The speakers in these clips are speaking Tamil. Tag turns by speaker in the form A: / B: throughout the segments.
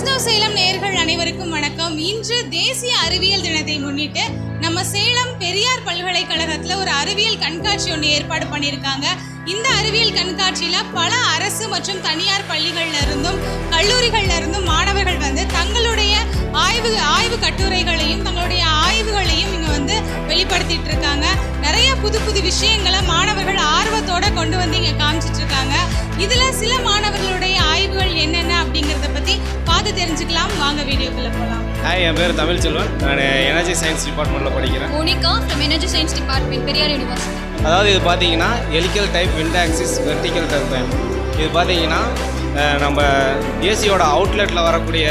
A: எஸ்னோ சேலம் நேர்கள் அனைவருக்கும் வணக்கம். இன்று தேசிய அறிவியல் தினத்தை முன்னிட்டு நம்ம சேலம் பெரியார் பல்கலைக்கழகத்தில் ஒரு அறிவியல் கண்காட்சி ஒன்று ஏற்பாடு பண்ணியிருக்காங்க. இந்த அறிவியல் கண்காட்சியில் பல அரசு மற்றும் தனியார் பள்ளிகள்ல இருந்தும் கல்லூரிகள்ல இருந்தும் மாணவர்கள் வந்து தங்களுடைய ஆய்வு ஆய்வு கட்டுரைகளையும் தங்களுடைய ஆய்வுகளையும் இங்கே வந்து வெளிப்படுத்திட்டு இருக்காங்க நிறைய புது புது விஷயங்களை மாணவர்கள் ஆர்வத்தோட கொண்டு வந்து இங்கே காமிச்சிட்டு இருக்காங்க சில மாணவர்களுடைய ஆய்வுகள் என்னென்ன அப்படிங்கிறத பற்றி பார்த்து தெரிஞ்சுக்கலாம். வாங்க வீடியோக்குள்ள போலாம்.
B: ஹாய் என் பேர் தமிழ் செல்வன் நான் எனர்ஜி சயின்ஸ் டிபார்ட்மெண்ட்டில் படிக்கிறேன்.
C: Monica from energy science department Periyar university
B: அதாவது இது பார்த்தீங்கன்னா helical type wind axis vertical turbine இது பார்த்தீங்கன்னா நம்ம ஏசியோட அவுட்லெட்டில் வரக்கூடிய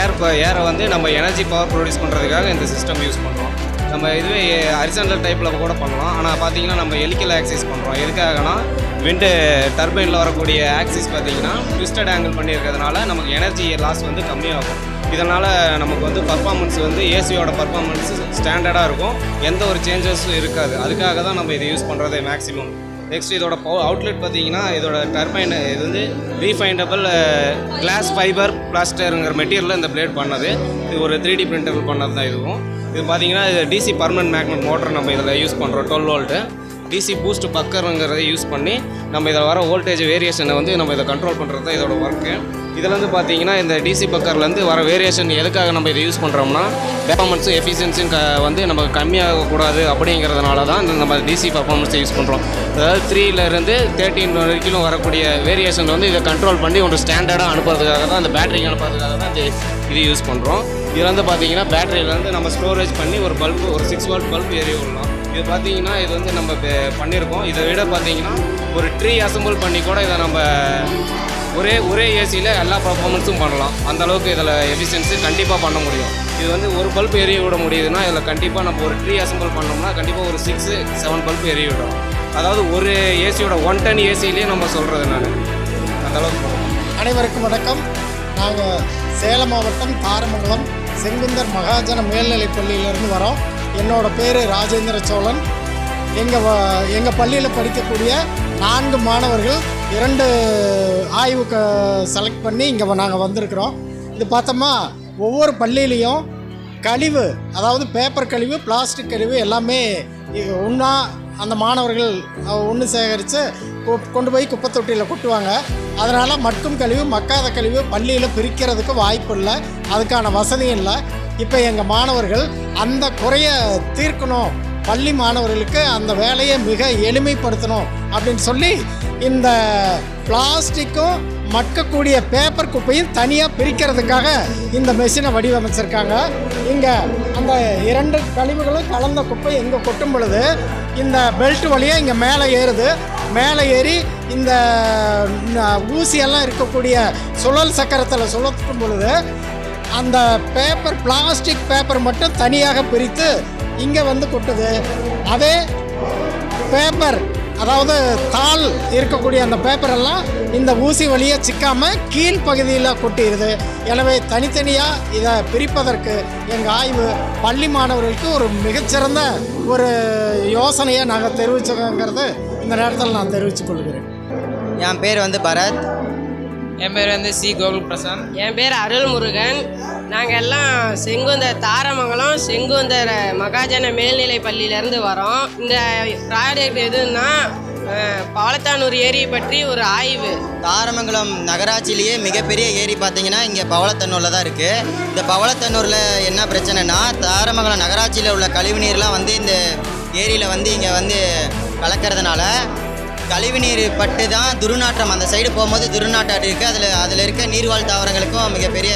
B: ஏர் ஏரை வந்து நம்ம எனர்ஜி பவர் ப்ரொடியூஸ் பண்ணுறதுக்காக இந்த சிஸ்டம் யூஸ் பண்ணுறோம் நம்ம இதுவே ஹரிசாண்டல் டைப்பில் கூட பண்ணலாம். ஆனால் பார்த்தீங்கன்னா நம்ம எலிக்கல் ஆக்சிஸ் பண்ணுறோம் எதுக்காகனா விண்டு டர்பைனில் வரக்கூடிய ஆக்சிஸ் பார்த்தீங்கன்னா ட்விஸ்டட் ஆங்கிள் பண்ணியிருக்கிறதுனால நமக்கு எனர்ஜி லாஸ் வந்து கம்மியாகும். இதனால் நமக்கு வந்து பர்ஃபார்மன்ஸ் வந்து ஏசியோட பர்ஃபார்மன்ஸ் ஸ்டாண்டர்டாக இருக்கும். எந்த ஒரு சேஞ்சஸும் இருக்காது. அதுக்காக தான் நம்ம இதை யூஸ் பண்ணுறது மேக்ஸிமம் நெக்ஸ்ட் இதோட பவு அவுட்லெட் பார்த்தீங்கன்னா இதோட டர்பைன் இது வந்து ரீஃபைண்டபிள் கிளாஸ் ஃபைபர் பிளாஸ்டருங்கிற மெட்டீரியலில் இந்த பிளேட் பண்ணது. இது ஒரு த்ரீ டி பிரிண்டபிள் பண்ணது தான் இதுவும். இது பார்த்தீங்கன்னா இது டிசி பர்மனன்ட் மேக்னட் மோட்டர் நம்ம இதில் யூஸ் பண்ணுறோம் டுவெல் வோல்ட்டு டிசி பூஸ்ட் பக்கருங்கிறத யூஸ் பண்ணி நம்ம இதில் வர வோல்டேஜ் வேரியேஷனை வந்து நம்ம இதை கண்ட்ரோல் பண்ணுறது தான் இதோட ஒர்க்கு இதுலேருந்து பார்த்தீங்கன்னா இந்த டிசி பக்கர்லேருந்து வர வேரியேஷன் எதுக்காக நம்ம இதை யூஸ் பண்ணுறோம்னா பெர்ஃபார்மன்ஸும் எஃபிஷியன்ஸும் க வந்து நம்ம கம்மியாகக்கூடாது அப்படிங்கிறதுனால தான் இந்த நம்ம டிசி பர்ஃபார்மன்ஸை யூஸ் பண்ணுறோம் அதாவது த்ரீலேருந்து தேர்ட்டின் வரைக்கும் வரக்கூடிய வேரியேஷன் வந்து இதை கண்ட்ரோல் பண்ணி ஒரு ஸ்டாண்டர்டாக அனுப்புறதுக்காக தான் அந்த பேட்டரிக்கு அனுப்புறதுக்காக தான் இந்த இது யூஸ் பண்ணுறோம் இதில் வந்து பார்த்தீங்கன்னா பேட்டரியிலேருந்து நம்ம ஸ்டோரேஜ் பண்ணி ஒரு பல்பு ஒரு சிக்ஸ் வால்ட் பல்ப் எரிய விடலாம். இது பார்த்தீங்கன்னா இது வந்து நம்ம பண்ணியிருக்கோம் இதை விட பார்த்தீங்கன்னா ஒரு ட்ரீ அசம்பிள் பண்ணி கூட இதை நம்ம ஒரே ஒரே ஏசியில் எல்லா பர்ஃபார்மன்ஸும் பண்ணலாம். அந்த அளவுக்கு இதில் எஃபிஷியன்ஸு கண்டிப்பாக பண்ண முடியும். இது வந்து ஒரு பல்ப் எரிய விட முடியுதுன்னா இதில் கண்டிப்பாக நம்ம ஒரு ட்ரீ அசம்பிள் பண்ணோம்னா கண்டிப்பாக ஒரு சிக்ஸு செவன் பல்ப் எரிய விடும். அதாவது ஒரு ஏசியோட ஒன் டன் ஏசிலேயே நம்ம சொல்கிறது நான். அந்தளவுக்கு
D: அனைவருக்கும் வணக்கம். நாங்கள் சேலம் மாவட்டம் தாரமங்கலம் செங்குந்தர் மகாஜன மேல்நிலைப் பள்ளியிலேருந்து வரோம். என்னோட பேர் ராஜேந்திர சோழன். எங்கள் எங்கள் பள்ளியில் படிக்கக்கூடிய நான்கு மாணவர்கள் இரண்டு ஆய்வுக்கு செலக்ட் பண்ணி இங்கே நாங்கள் வந்திருக்கிறோம். இது பார்த்தோமா ஒவ்வொரு பள்ளியிலையும் கழிவு அதாவது பேப்பர் கழிவு பிளாஸ்டிக் கழிவு எல்லாமே ஒன்றா அந்த மாணவர்கள் ஒன்று சேகரித்து கொண்டு போய் குப்பை தொட்டியில் கொட்டுவாங்க. அதனால் மட்கும் கழிவு மக்காத கழிவு பள்ளியில் பிரிக்கிறதுக்கு வாய்ப்பு இல்லை. அதுக்கான வசதியும் இல்லை. இப்போ எங்கள் மாணவர்கள் அந்த குறையை தீர்க்கணும். பள்ளி மாணவர்களுக்கு அந்த வேலையை மிக எளிமைப்படுத்தணும் அப்படின்னு சொல்லி இந்த பிளாஸ்டிக்கும் மக்கக்கூடிய பேப்பர் குப்பையும் தனியாக பிரிக்கிறதுக்காக இந்த மெஷினை வடிவமைச்சிருக்காங்க. இங்கே அந்த இரண்டு கழிவுகளும் கலந்த குப்பை இங்கே கொட்டும் பொழுது இந்த பெல்ட் வழியாக இங்கே மேலே ஏறுது. மேலே ஏறி இந்த ஊசியெல்லாம் இருக்கக்கூடிய சுழல் சக்கரத்தில் சுழற்றும் பொழுது அந்த பேப்பர் பிளாஸ்டிக் பேப்பர் மட்டும் தனியாக பிரித்து இங்கே வந்து கொட்டுது. அதே பேப்பர் அதாவது தாள் இருக்கக்கூடிய அந்த பேப்பர் எல்லாம் இந்த ஊசி வழியை சிக்காமல் கீழ் பகுதியில் கொட்டிடுது. எனவே தனித்தனியாக இதை பிரிப்பதற்கு எங்கள் ஆய்வு பள்ளி மாணவர்களுக்கு ஒரு மிகச்சிறந்த ஒரு யோசனையை நாங்கள் தெரிவிச்சோங்கிறது இந்த நேரத்தில் நான் தெரிவித்துக் கொள்கிறேன்.
E: என் பேர் வந்து பரத்.
F: என் பேர் வந்து சி கோகுல் பிரசாந்த்
G: என் பேர் அருள்முருகன். நாங்கள் எல்லாம் செங்குந்தர் தாரமங்கலம் செங்குந்தர் மகாஜன மேல்நிலை பள்ளியிலேருந்து வரோம். இந்த ப்ராஜெக்ட் எதுன்னா பவளத்தானூர் ஏரி பற்றி ஒரு ஆய்வு.
E: தாரமங்கலம் நகராட்சியிலேயே மிகப்பெரிய ஏரி பார்த்தீங்கன்னா இங்கே பவளத்தன்னூரில் தான் இருக்குது இந்த பவளத்தன்னூரில் என்ன பிரச்சனைனா தாரமங்கலம் நகராட்சியில் உள்ள கழிவுநீர்லாம் வந்து இந்த ஏரியில் வந்து இங்கே வந்து கலக்கிறதுனால கழிவுநீர் பட்டு தான் துர்நாற்றம். அந்த சைடு போகும்போது துர்நாற்றம் இருக்குது அதில் அதில் இருக்க நீர்வாழ் தாவரங்களுக்கும் மிகப்பெரிய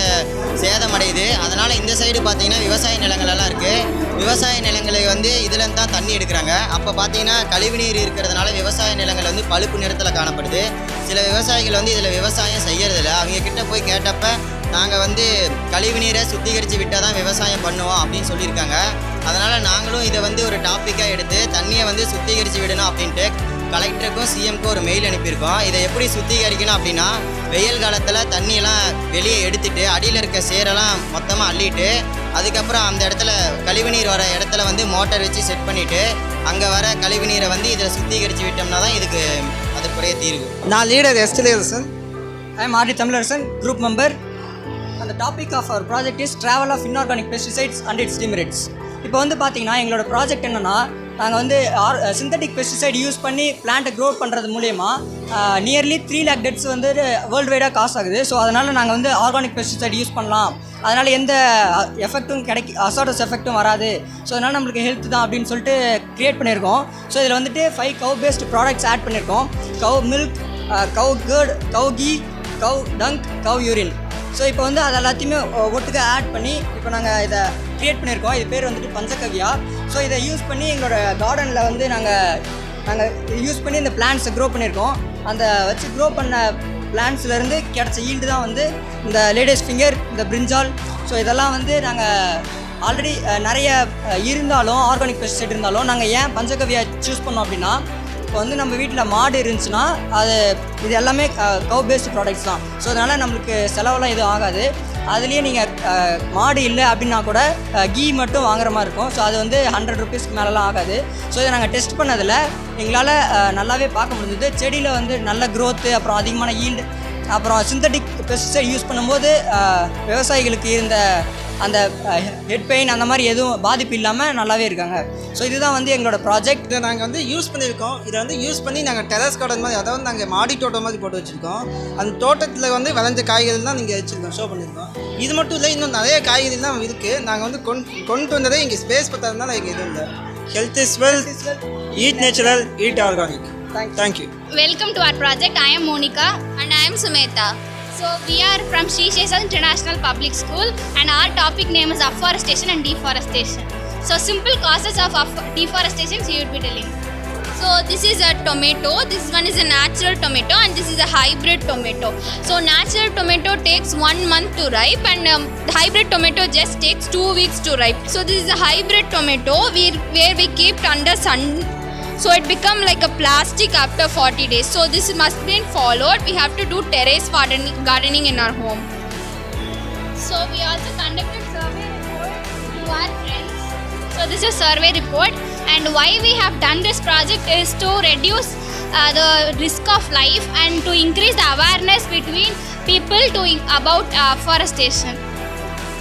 E: சேதமடையுது. அதனால் இந்த சைடு பார்த்திங்கன்னா விவசாய நிலங்களெல்லாம் இருக்குது விவசாய நிலங்களை வந்து இதுலேருந்து தான் தண்ணி எடுக்கிறாங்க. அப்போ பார்த்தீங்கன்னா கழிவுநீர் இருக்கிறதுனால விவசாய நிலங்கள் வந்து பழுப்பு நிறத்தில் காணப்படுது. சில விவசாயிகள் வந்து இதில் விவசாயம் செய்யறதில்ல. அவங்க கிட்ட போய் கேட்டப்ப நாங்கள் வந்து கழிவுநீரை சுத்திகரித்து விட்டால் தான் விவசாயம் பண்ணுவோம் அப்படின்னு சொல்லியிருக்காங்க. அதனால் நாங்களும் இதை வந்து ஒரு டாப்பிக்காக எடுத்து தண்ணியை வந்து சுத்திகரித்து விடணும் அப்படின்ட்டு கலெக்டருக்கும் சிஎம்க்கும் ஒரு மெயில் அனுப்பியிருக்கோம். இதை எப்படி சுத்திகரிக்கணும் அப்படின்னா வெயில் காலத்தில் தண்ணியெல்லாம் வெளியே எடுத்துட்டு அடியில் இருக்க சேரெல்லாம் மொத்தமாக அள்ளிட்டு அதுக்கப்புறம் அந்த இடத்துல கழிவுநீர் வர இடத்துல வந்து மோட்டார் வச்சு செட் பண்ணிவிட்டு அங்கே வர கழிவுநீரை வந்து இதில் சுத்திகரித்து விட்டோம்னா தான் இதுக்கு அதுக்குரிய தீர்வு.
H: நான் leader எஸ்டிலேசன் I am R D Tamilarasan group member அந்த topic of our project is travel of inorganic pesticides and its demerits இப்போ வந்து பார்த்தீங்கன்னா எங்களோட ப்ராஜெக்ட் என்னென்னா நாங்கள் வந்து ஆர் சிந்தட்டிக் பெஸ்டிசைட் யூஸ் பண்ணி பிளான்ட்டை க்ரோ பண்ணுறது மூலயமா நியர்லி த்ரீ லேக் டெட்ஸ் வந்து வேர்ல்டு வைடாக காசு ஆகுது. ஸோ அதனால் நாங்கள் வந்து ஆர்கானிக் பெஸ்டிசைட் யூஸ் பண்ணலாம். அதனால் எந்த எஃபெக்ட்டும் கிடைக்கி அசாடஸ் எஃபெக்ட்டும் வராது. ஸோ அதனால் நம்மளுக்கு ஹெல்த் தான் அப்படின்னு சொல்லிட்டு க்ரியேட் பண்ணியிருக்கோம் ஸோ இதில் வந்துட்டு five cow based products add பண்ணியிருக்கோம் cow milk cow curd cow ghee cow dung cow urine so இப்போ வந்து அது எல்லாத்தையுமே ஒட்டுக்க ஆட் பண்ணி இப்போ நாங்கள் இதை க்ரியேட் பண்ணியிருக்கோம். இது பேர் வந்துட்டு பஞ்சகவ்யா. ஸோ இதை யூஸ் பண்ணி எங்களோட கார்டனில் வந்து நாங்கள் நாங்கள் யூஸ் பண்ணி இந்த பிளான்ஸை க்ரோ பண்ணியிருக்கோம். அந்த வச்சு க்ரோ பண்ண பிளான்ஸ்லேருந்து கிடச்ச ஈல்டு தான் வந்து இந்த லேடிஸ் ஃபிங்கர் இந்த பிரிஞ்சால் ஸோ இதெல்லாம் வந்து நாங்கள் ஆல்ரெடி நிறைய இருந்தாலும் ஆர்கானிக் பெஸ்டிசைட் இருந்தாலும் நாங்கள் ஏன் பஞ்சகவ்யா சூஸ் பண்ணோம் அப்படின்னா இப்போ வந்து நம்ம வீட்டில் மாடு இருந்துச்சுன்னா அது இது எல்லாமே கவ் பேஸ்டு ப்ராடக்ட்ஸ் தான். ஸோ அதனால் நம்மளுக்கு செலவெல்லாம் எதுவும் ஆகாது. அதுலேயே நீங்கள் மாடு இல்லை அப்படின்னா கூட கீ மட்டும் வாங்குற மாதிரி இருக்கும். ஸோ அது வந்து ஹண்ட்ரட் ருபீஸ்க்கு மேலெலாம் ஆகாது. ஸோ இதை நாங்கள் டெஸ்ட் பண்ணதில் எங்களால் நல்லாவே பார்க்க முடிஞ்சது. செடியில் வந்து நல்ல க்ரோத்து அப்புறம் அதிகமான ஈல்டு அப்புறம் சிந்தட்டிக் பெஸ்டிசைட் யூஸ் பண்ணும்போது விவசாயிகளுக்கு இருந்த அந்த ஹெட் பெயின் அந்த மாதிரி எதுவும் பாதிப்பு இல்லாமல் நல்லாவே இருக்காங்க. ஸோ இதுதான் வந்து எங்களோட ப்ராஜெக்ட்
I: இதை நாங்கள் வந்து யூஸ் பண்ணியிருக்கோம். இதை வந்து யூஸ் பண்ணி நாங்கள் டெரஸ் கார்டன் மாதிரி அதாவது நாங்கள் மாடி தோட்டம் மாதிரி போட்டு வச்சுருக்கோம். அந்த தோட்டத்தில் வந்து விளைஞ்ச காய்கறிகள் தான் நீங்கள் வச்சுருக்கோம் ஷோ பண்ணியிருக்கோம். இது மட்டும் இல்லை இன்னும் நிறைய காய்கறிலாம் இருக்குது நாங்கள் வந்து கொண்டு கொண்டு வந்ததே இங்கே ஸ்பேஸ் பத்தாததுனால எங்கள் எதுவும் இல்லை. Health is wealth eat natural eat organic thank you
C: Welcome to our project. I am Monica.
J: And I am Sumeta.
C: So we are from Sri International Public School and our topic name is afforestation and deforestation. So simple causes of deforestation you would be telling.
J: So this is a tomato. This one is a natural tomato and this is a hybrid tomato. So natural tomato takes one month to ripe and um, the hybrid tomato just takes two weeks to ripe. So this is a hybrid tomato we, where we keep under sun. So it become like a plastic after 40 days. So this must be followed. We have to do terrace gardening, in our home.
C: So we also conducted survey report to our friends. So this is survey report and why we have done this project is to reduce uh, the risk of life and to increase the awareness between people to about uh, forestation.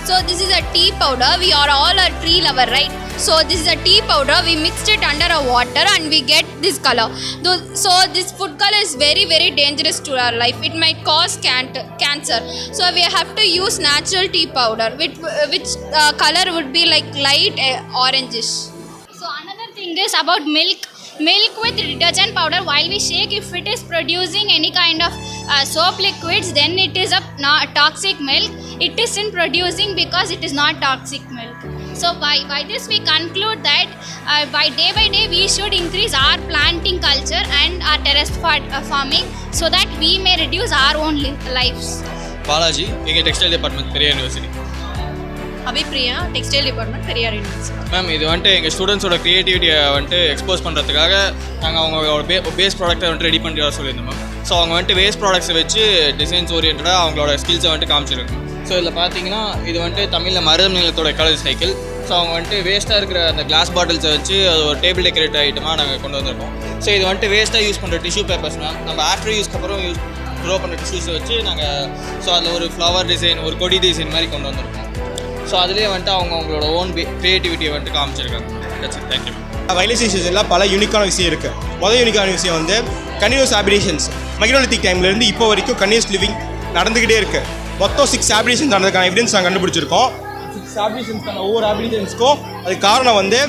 J: So this is a tea powder. We are all a tree lover, right? So this is a tea powder. We mixed it under a water and we get this color. So this food color is very very dangerous to our life. It might cause cancer. So we have to use natural tea powder, which which uh, color would be like light uh, orangish.
C: So another thing is about milk. Milk with detergent powder. While we shake, if it is producing any kind of uh, soap liquids, then it is a toxic milk. It isn't producing because it is not toxic milk. So by by this we conclude that uh, by day by day we should increase our planting culture and our terrace uh, farming so that we may reduce our own li- lives.
K: Balaji எங்கள் டெக்ஸ்டைல் டிபார்ட்மெண்ட் பெரிய university
G: Abipriya textile department Periyar university
K: ma'am இது வந்துட்டு எங்கள் ஸ்டூடெண்ட்ஸோட க்ரியேட்டிவிட்டியை வந்துட்டு எக்ஸ்போஸ் பண்ணுறதுக்காக நாங்கள் அவங்களோட பே பேஸ் ப்ராடக்ட்டை வந்துட்டு ரெடி பண்ணி வர சொல்லியிருந்தோம் மேம் ஸோ அவங்க வந்துட்டு வேஸ்ட் ப்ராடக்ட்ஸை வச்சு டிசைன்ஸ் ஓரியன்டாக அவங்களோட ஸ்கில்ஸை வந்துட்டு காமிச்சிருக்கோம் ஸோ இதில் பார்த்தீங்கன்னா இது வந்துட்டு தமிழில் மருதம் நிலத்தோட எக்காலஜி சைக்கிள் ஸோ அவங்க வந்துட்டு வேஸ்ட்டாக இருக்கிற அந்த கிளாஸ் பாட்டில்ஸை வச்சு அது ஒரு டேபிள் டெக்கரேட் ஐட்டமாக நாங்கள் கொண்டு வந்திருக்கோம். ஸோ இது வந்துட்டு வேஸ்ட்டாக யூஸ் பண்ணுற டிஷ்யூ பேப்பர்ஸ் மேம். நம்ம ஆஃப்டர் யூஸ்க்கு அப்புறம் யூஸ் க்ரோ பண்ணுற டிஷ்யூஸை வச்சு நாங்கள் ஸோ அதில் ஒரு ஃப்ளவர் டிசைன் ஒரு கொடி டிசைன் மாதிரி கொண்டு வந்திருக்கோம். ஸோ அதுலேயே வந்துட்டு அவங்க அவங்களோட ஓன் க்ரியேட்டிவிட்டியை வந்துட்டு காமிச்சிருக்காங்க. தேங்க்யூ
L: வைலைசேஷன்ஸில் பல யூனிக்கான விஷயம் இருக்குது முதல் யூனிக்கான விஷயம் வந்து கன்யூஸ் ஆபிரேஷன்ஸ் மைக்ரோலித்திக் டைம்லேருந்து இப்போ வரைக்கும் கன்யூஸ் லிவிங் நடந்துக்கிட்டே இருக்குது மொத்தம் சிக்ஸ் ஆபிரேஷன்ஸ் நடந்ததுக்கான எவிடன்ஸ் நாங்கள் கண்டுபிடிச்சிருக்கோம். சிக்ஸ் ஆபிரேஷன்ஸ்க்கான ஒவ்வொரு ஆபிரேஷன்ஸ்க்கும் அதுக்கு காரணம் வந்து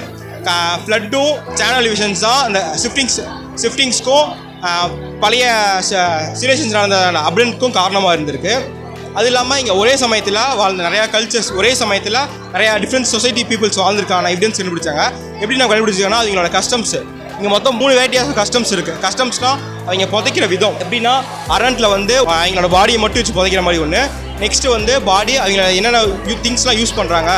L: ஃப்ளட்டும் சேனல் எலிவிஷன்ஸ் தான் அந்த ஷிஃப்டிங்ஸ் ஷிஃப்டிங்ஸ்க்கும் பழைய சிலேஷன்ஸ் நடந்த அப்டன்ட்க்கும் காரணமாக இருந்திருக்கு. அது இல்லாமல் இங்கே ஒரே சமயத்தில் வாழ்ந்த நிறையா கல்ச்சர்ஸ் ஒரே சமயத்தில் நிறையா டிஃப்ரெண்ட் சொசைட்டி பீப்புள்ஸ் வாழ்ந்துருக்கான எவிடன்ஸ் கண்டுபிடிச்சாங்க. எப்படி நான் கண்டுபிடிச்சாங்கன்னா அவங்களோட கஸ்டம்ஸ் இங்கே மொத்தம் மூணு வெரைட்டியாக கஸ்டம்ஸ் இருக்குது கஸ்டம்ஸ்னால் அவங்க புதைக்கிற விதம் எப்படின்னா அரண்ட்டில் வந்து அவங்களோட பாடியை மட்டும் வச்சு புதைக்கிற மாதிரி ஒன்று நெக்ஸ்ட்டு வந்து பாடி அவங்க என்னென்ன திங்ஸ்லாம் யூஸ் பண்ணுறாங்க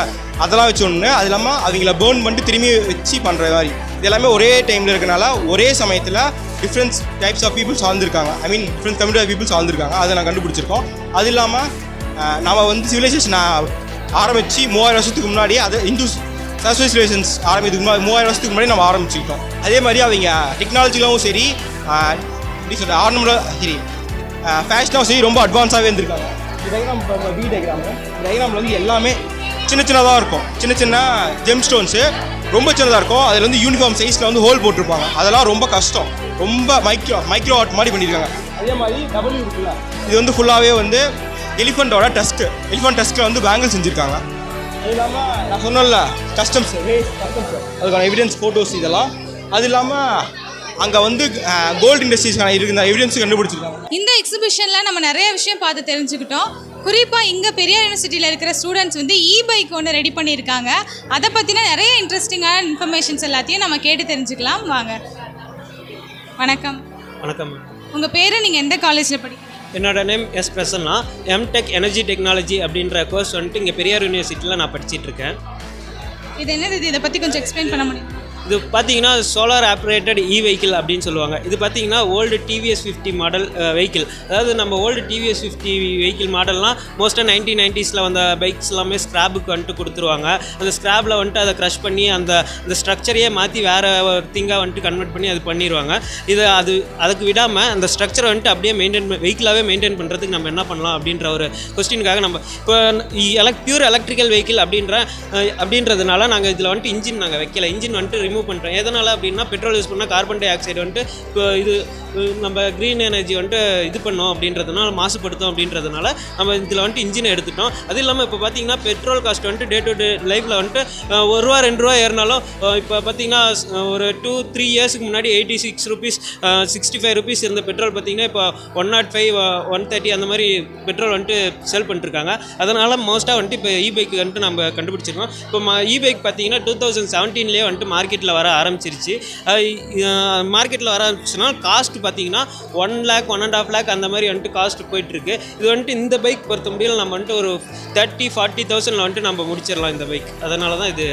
L: அதெல்லாம் வச்சு ஒன்று அது இல்லாமல் அவங்கள பேர்ன் பண்ணிட்டு திரும்பி வச்சு பண்ணுற மாதிரி. இது எல்லாமே ஒரே டைமில் இருக்கனால ஒரே சமயத்தில் differents types of peoples வாழ்ந்துருக்காங்க I mean different community peoples வாழ்ந்துருக்காங்க அதை நான் கண்டுபிடிச்சிருக்கோம். அது இல்லாமல் நம்ம வந்து சிவிலைசேஷன் ஆரம்பித்து மூவாயிரம் வருஷத்துக்கு முன்னாடி அது இந்துஸ் சரஸ்வதி சிவிலைசேஷன்ஸ் ஆரம்பித்துக்கு முன்னாடி மூவாயிரம் வருஷத்துக்கு முன்னாடி நம்ம ஆரம்பிச்சுக்கிட்டோம் அதே மாதிரி அவங்க டெக்னாலஜிலாவும் சரி எப்படி சொல்ற ஆர்னமெண்டாக சரி. ஃபேஷனாக சரி ரொம்ப அட்வான்ஸாகவே இருந்திருக்காங்க. டயக்ராம் வி டயக்ராம் டயக்ராமில் வந்து எல்லாமே சின்ன சின்னதாக இருக்கும். சின்ன சின்ன ஜெம் ஸ்டோன்ஸு ரொம்ப சின்னதாக இருக்கும். அதில் வந்து யூனிஃபார்ம் சைஸில் வந்து ஹோல் போட்டிருப்பாங்க. அதெல்லாம் ரொம்ப கஷ்டம். ரொம்ப மைக்ரோ மைக்ரோ ஆர்ட் மாதிரி பண்ணியிருக்காங்க. அதே மாதிரி டபுள்யூ இருக்குல்ல இது வந்து ஃபுல்லாகவே வந்து எலிஃபண்ட்டோட டஸ்க்கு எலிஃபண்ட் டஸ்க்கில் வந்து பேங்கிள் செஞ்சுருக்காங்க. அது இல்லாமல் நான் சொன்னல கஸ்டம்ஸ் கஸ்டம்ஸ் அதுக்கான எவிடன்ஸ் ஃபோட்டோஸ் இதெல்லாம். அது இல்லாமல் அங்கே வந்து கோல்டு இண்டஸ்ட்ரீஸ்க்கான இருக்கிற எவிடன்ஸ் கண்டுபிடிச்சிருக்காங்க.
A: இந்த எக்ஸிபிஷனில் நம்ம நிறைய விஷயம் பார்த்து தெரிஞ்சுக்கிட்டோம். குறிப்பாக இங்கே பெரியார் யூனிவர்சிட்டியில் இருக்கிற ஸ்டூடெண்ட்ஸ் வந்து இ பைக் ஒன்று ரெடி பண்ணியிருக்காங்க. அதை பற்றின நிறைய இன்ட்ரெஸ்டிங்கான இன்ஃபர்மேஷன்ஸ் எல்லாத்தையும் நம்ம கேட்டு தெரிஞ்சுக்கலாம். வாங்க. வணக்கம்.
M: வணக்கம்.
A: உங்கள் பேர் நீங்கள் எந்த காலேஜில் படிக்கிறீங்க?
M: என்னோட name S Prasanna M Tech energy technology அப்படின்ற கோர்ஸ் வந்துட்டு இங்கே பெரியார் யூனிவர்சிட்டியில் நான் படிச்சிட்டு இருக்கேன்.
A: இது என்னது இது? இதை பற்றி கொஞ்சம் எக்ஸ்பிளைன் பண்ண முடியும்?
M: இது பார்த்தீங்கன்னா சோலார் ஆப்ரேட்டட் இ வெஹிக்கிள் அப்படின்னு சொல்லுவாங்க. இது பார்த்தீங்கன்னா old TVS fifty model vehicle அதாவது நம்ம ஓல்டு டிவிஎஸ் ஃபிஃப்டி வெஹிக்கிள் மாடல்லாம் மோஸ்ட்டாக நைன்டீன் நைன்ட்டீஸில் வந்த பைக்ஸ் எல்லாமே ஸ்க்ராப்புக்கு வந்துட்டு கொடுத்துருவாங்க. அந்த ஸ்க்ராப்பில் வந்துட்டு அதை க்ரஷ் பண்ணி அந்த அந்த ஸ்ட்ரக்சரையே மாற்றி வேறு திங்காக வந்துட்டு கன்வெர்ட் பண்ணி அது பண்ணிடுவாங்க இது அது அதுக்கு விடாமல் அந்த ஸ்ட்ரக்சரை வந்துட்டு அப்படியே மெயின்டைன் வெஹிக்கிளாகவே மெயின்டைன் பண்ணுறதுக்கு நம்ம என்ன பண்ணலாம் அப்படின்ற ஒரு கொஸ்டினுக்காக நம்ம இப்போ எலக் பியூர் எலக்ட்ரிக்கல் வெஹிக்கிள் அப்படின்ற அப்படின்றதுனால நாங்கள் இதில் வந்துட்டு இன்ஜின் நாங்கள் வைக்கல. இன்ஜின் வந்துட்டு ரிமூவ் பண்ணுறோம் எதனால் அப்படின்னா பெட்ரோல் யூஸ் பண்ணால் கார்பன் டை ஆக்சைடு வந்துட்டு இப்போ இது நம்ம க்ரீன் எனர்ஜி வந்துட்டு இது பண்ணோம் அப்படின்றதுனால மாசுபடுத்தும் அப்படின்றதுனால நம்ம இதில் வந்துட்டு இன்ஜினை எடுத்துட்டோம் அது இல்லாமல் இப்போ பார்த்தீங்கன்னா பெட்ரோல் காஸ்ட் வந்துட்டு டே டு டே லைஃப்பில் வந்துட்டு ஒரு ரூபா ரெண்டு ரூபா ஏறினாலும் இப்போ பார்த்தீங்கன்னா ஒரு டூ த்ரீ இயர்ஸ்க்கு முன்னாடி eighty six rupees sixty five rupees இருந்த பெட்ரோல் பார்த்தீங்கன்னா இப்போ one oh nought five one thirty அந்த மாதிரி பெட்ரோல் வந்துட்டு செல் பண்ணிட்டுருக்காங்க அதனால் மோஸ்ட்டாக வந்துட்டு இப்போ இ பைக் வந்துட்டு நம்ம கண்டுபிடிச்சிருக்கோம். இப்போ இ பைக் பார்த்தீங்கன்னா டூ தௌசண்ட் செவன்டீன்லேயே வந்துட்டு மார்க்கெட்டில் வர ஆரம்பிச்சிருச்சு. மார்க்கெட்டில் வர ஆரம்பிச்சுன்னா காஸ்ட் பார்த்தீங்கன்னா one lakh one and half lakh அந்த மாதிரி வந்துட்டு காஸ்ட் போயிட்டுருக்கு. இது வந்துட்டு இந்த பைக் பொறுத்த முடியல நம்ம வந்துட்டு ஒரு தேர்ட்டி ஃபார்ட்டி தௌசண்டில் வந்துட்டு நம்ம முடிச்சிடலாம் இந்த பைக் அதனால தான் இது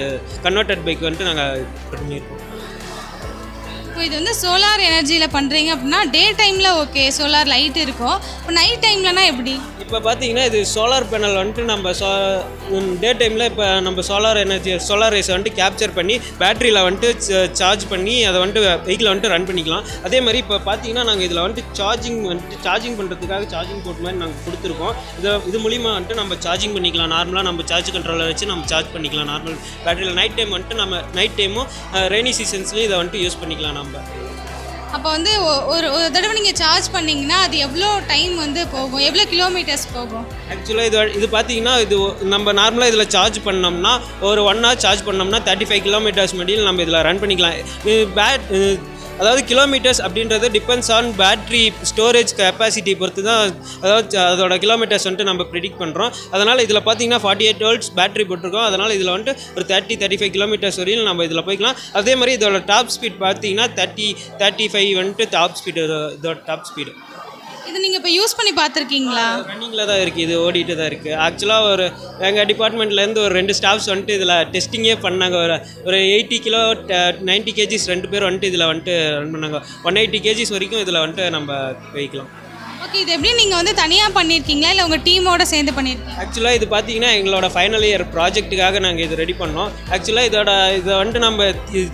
M: கன்வெர்டட் பைக் வந்துட்டு நாங்கள் பண்ணியிருக்கோம்.
A: இப்போ இது வந்து சோலார் எனர்ஜியில் பண்ணுறீங்க அப்படின்னா டே டைமில் ஓகே சோலார் லைட் இருக்கும். இப்போ நைட் டைம்லனா எப்படி?
M: இப்போ பார்த்தீங்கன்னா இது சோலார் பேனல் வந்துட்டு நம்ம சோ டே டைமில் இப்போ நம்ம சோலார் எனர்ஜி சோலார் ரேஸை வந்துட்டு கேப்சர் பண்ணி பேட்டரியில் வந்துட்டு சார்ஜ் பண்ணி அதை வந்துட்டு வெஹிக்கிளை வந்துட்டு ரன் பண்ணிக்கலாம். அதே மாதிரி இப்போ பார்த்தீங்கன்னா நாங்கள் இதில் வந்துட்டு சார்ஜிங் வந்துட்டு சார்ஜிங் பண்ணுறதுக்காக சார்ஜிங் போர்ட் மாதிரி நாங்கள் கொடுத்துருக்கோம். இதை இது மூலிமா வந்துட்டு நம்ம சார்ஜிங் பண்ணிக்கலாம். நார்மலாக நம்ம சார்ஜ் கண்ட்ரோலர் வச்சு நம்ம சார்ஜ் பண்ணிக்கலாம். நார்மல் பேட்டரியில் நைட் டைம் வந்துட்டு நம்ம நைட் டைமும் ரெய்னி சீசன்ஸ்லேயும் இதை வந்துட்டு யூஸ் பண்ணிக்கலாம் நம்ம.
A: அப்போ வந்து ஒரு ஒரு தடவை நீங்கள் சார்ஜ் பண்ணீங்கன்னா அது எவ்வளோ டைம் வந்து போகும்? எவ்வளோ கிலோமீட்டர்ஸ் போகும்?
M: ஆக்சுவலாக இது இது பார்த்தீங்கன்னா இது நம்ம நார்மலாக இதில் சார்ஜ் பண்ணோம்னா ஒரு ஒன் ஹவர் சார்ஜ் பண்ணோம்னா தேர்ட்டி ஃபைவ் கிலோமீட்டர்ஸ் மடியில் நம்ம இதில் ரன் பண்ணிக்கலாம். இது பேட் அதாவது கிலோமீட்டர்ஸ் அப்படின்றது depends on battery storage capacity பொறுத்து தான் அதாவது அதோட கிலோமீட்டர்ஸ் வந்துட்டு நம்ம ப்ரிடிக்ட் பண்ணுறோம் அதனால் இதில் பார்த்தீங்கன்னா ஃபார்ட்டி எயிட் வோல்ட்ஸ் பேட்ரி போட்டிருக்கோம். அதனால் இதில் வந்துட்டு ஒரு தேர்ட்டி தேர்ட்டி ஃபைவ் கிலோமீட்டர்ஸ் வரையும் நம்ம இதில் போய்க்கலாம். அதே மாதிரி இதோட டாப் ஸ்பீட் பார்த்தீங்கன்னா தேர்ட்டி தேர்ட்டி ஃபைவ் வந்துட்டு டாப் ஸ்பீடு இதோட டாப் ஸ்பீடு
A: இது நீங்கள் இப்போ யூஸ் பண்ணி பார்த்துருக்கீங்களா?
M: ரன்னிங்கில் தான் இருக்குது இது ஓடிட்டு தான் இருக்குது ஆக்சுவலாக ஒரு எங்கள் டிபார்ட்மெண்ட்லேருந்து ஒரு ரெண்டு ஸ்டாஃப்ஸ் வந்துட்டு இதில் டெஸ்டிங்கே பண்ணாங்க. ஒரு ஒரு எயிட்டி கிலோ நைன்ட்டி கேஜிஸ் ரெண்டு பேர் வந்துட்டு இதில் வந்துட்டு ரன் பண்ணாங்க. ஒன் எயிட்டி கேஜிஸ் வரைக்கும் இதில் வந்துட்டு நம்ம வைக்கலாம்
A: ஓகே இது எப்படி நீங்கள் வந்து தனியாக பண்ணியிருக்கீங்களா இல்லை உங்கள் டீமோட சேர்ந்து பண்ணியிருக்கீங்க
M: ஆக்சுவலாக இது பார்த்தீங்கன்னா எங்களோட ஃபைனல் இயர் ப்ராஜெக்ட்டுக்காக நாங்கள் இது ரெடி பண்ணோம். ஆக்சுவலாக இதோட இதை வந்துட்டு நம்ம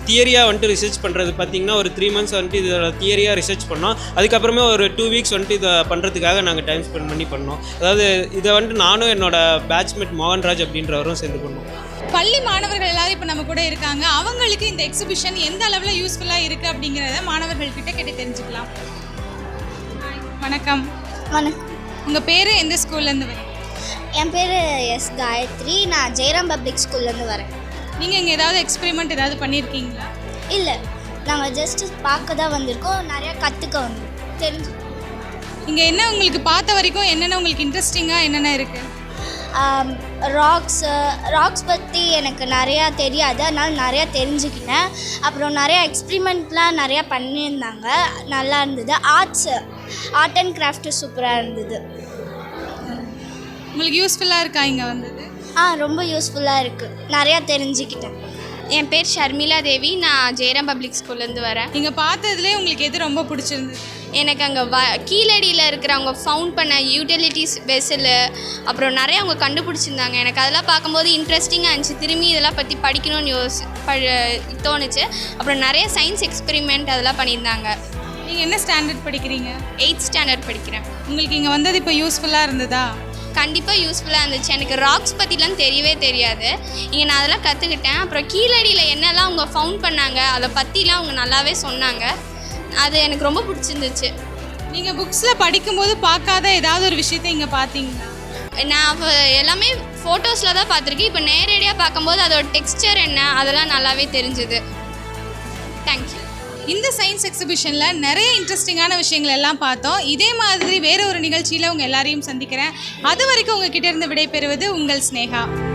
M: தியரியாக வந்துட்டு ரிசர்ச் பண்ணுறது பார்த்தீங்கன்னா ஒரு த்ரீ மந்த்ஸ் வந்துட்டு இதோட தியரியாக ரிசர்ச் பண்ணோம். அதுக்கப்புறமே ஒரு டூ வீக்ஸ் வந்துட்டு இதை பண்ணுறதுக்காக நாங்கள் டைம் ஸ்பெண்ட் பண்ணி பண்ணோம். அதாவது இதை வந்துட்டு நானும் என்னோட பேட்ச்மேட் மோகன்ராஜ் அப்படின்றவரும் சேர்ந்து பண்ணோம்.
A: பள்ளி மாணவர்கள் எல்லாரும் இப்போ நம்ம கூட இருக்காங்க. அவங்களுக்கு இந்த எக்ஸிபிஷன் எந்த அளவில் யூஸ்ஃபுல்லாக இருக்குது அப்படிங்கிறத மாணவர்கள் கிட்ட கேட்டு தெரிஞ்சுக்கலாம். வணக்கம்.
N: வணக்கம்.
A: உங்கள் பேர் எந்த ஸ்கூல்லேருந்து வரீங்க
N: என் பேர் எஸ் காயத்ரி. நான் ஜெயராம் பப்ளிக் ஸ்கூல்லேருந்து வரேன்.
A: நீங்கள் இங்கே ஏதாவது எக்ஸ்பெரிமெண்ட் ஏதாவது பண்ணியிருக்கீங்களா
N: இல்லை. நாங்கள் ஜஸ்ட் பார்க்க தான் வந்திருக்கோம். நிறையா கற்றுக்க வந்திருக்கோம். தெரிஞ்சு.
A: இங்கே என்ன உங்களுக்கு பார்த்த வரைக்கும் என்னென்ன உங்களுக்கு இன்ட்ரெஸ்டிங்காக என்னென்ன இருக்குது
N: ராக்ஸு ராக்ஸ் பற்றி எனக்கு நிறையா தெரியாது. அதனால் நிறையா தெரிஞ்சுக்கிட்டேன். அப்புறம் நிறையா எக்ஸ்பிரிமெண்ட்லாம் நிறையா பண்ணியிருந்தாங்க. நல்லா இருந்தது. ஆர்ட்ஸு ஆர்ட் அண்ட் கிராஃப்ட் சூப்பராக இருந்தது.
A: உங்களுக்கு யூஸ்ஃபுல்லாக இருக்கா இங்கே வந்தது?
N: ஆ ரொம்ப யூஸ்ஃபுல்லாக இருக்குது நிறையா தெரிஞ்சுக்கிட்டேன்.
J: என் பேர் ஷர்மிளா தேவி. நான் ஜெயராம் பப்ளிக் ஸ்கூல்லேருந்து வரேன்.
A: இங்கே பார்த்ததுலேயே உங்களுக்கு எது ரொம்ப பிடிச்சிருந்தது?
J: எனக்கு அங்கே வ கீழடியில் இருக்கிற அவங்க ஃபவுண்ட் பண்ண யூட்டிலிட்டிஸ் வெசலு அப்புறம் நிறைய அவங்க கண்டுபிடிச்சிருந்தாங்க. எனக்கு அதெல்லாம் பார்க்கும்போது இன்ட்ரெஸ்டிங்காக இருந்துச்சு. திரும்பி இதெல்லாம் பற்றி படிக்கணும்னு யோசி ப தோணுச்சு. அப்புறம் நிறைய சயின்ஸ் எக்ஸ்பெரிமெண்ட் அதெல்லாம் பண்ணியிருந்தாங்க.
A: நீங்கள் என்ன ஸ்டாண்டர்ட் படிக்கிறீங்க?
J: எயித் ஸ்டாண்டர்ட் படிக்கிறேன்.
A: உங்களுக்கு இங்கே வந்தது இப்போ யூஸ்ஃபுல்லாக இருந்ததா?
J: கண்டிப்பாக யூஸ்ஃபுல்லாக இருந்துச்சு. எனக்கு ராக்ஸ் பற்றிலாம் தெரியவே தெரியாது. இங்கே நான் அதெல்லாம் கற்றுக்கிட்டேன் அப்புறம் கீழடியில் என்னெல்லாம் அவங்க ஃபவுண்ட் பண்ணாங்க அதை பற்றிலாம் அவங்க நல்லாவே சொன்னாங்க. அது எனக்கு ரொம்ப பிடிச்சிருந்துச்சு.
A: நீங்கள் புக்ஸில் படிக்கும்போது பார்க்காத ஏதாவது ஒரு விஷயத்தை இங்கே பார்த்தீங்களா?
J: நான் எல்லாமே ஃபோட்டோஸில் தான் பார்த்துருக்கேன். இப்போ நேரடியாக பார்க்கும்போது அதோட டெக்ஸ்டர் என்ன அதெல்லாம் நல்லாவே தெரிஞ்சுது. தேங்க்யூ
A: இந்த சயின்ஸ் எக்ஸிபிஷனில் நிறைய இன்ட்ரெஸ்டிங்கான விஷயங்கள் எல்லாம் பார்த்தோம். இதே மாதிரி வேற ஒரு நிகழ்ச்சியில் உங்கள் எல்லாரையும் சந்திக்கிறேன். அது வரைக்கும் உங்ககிட்ட இருந்து விடைபெறுவது உங்கள் ஸ்னேகா.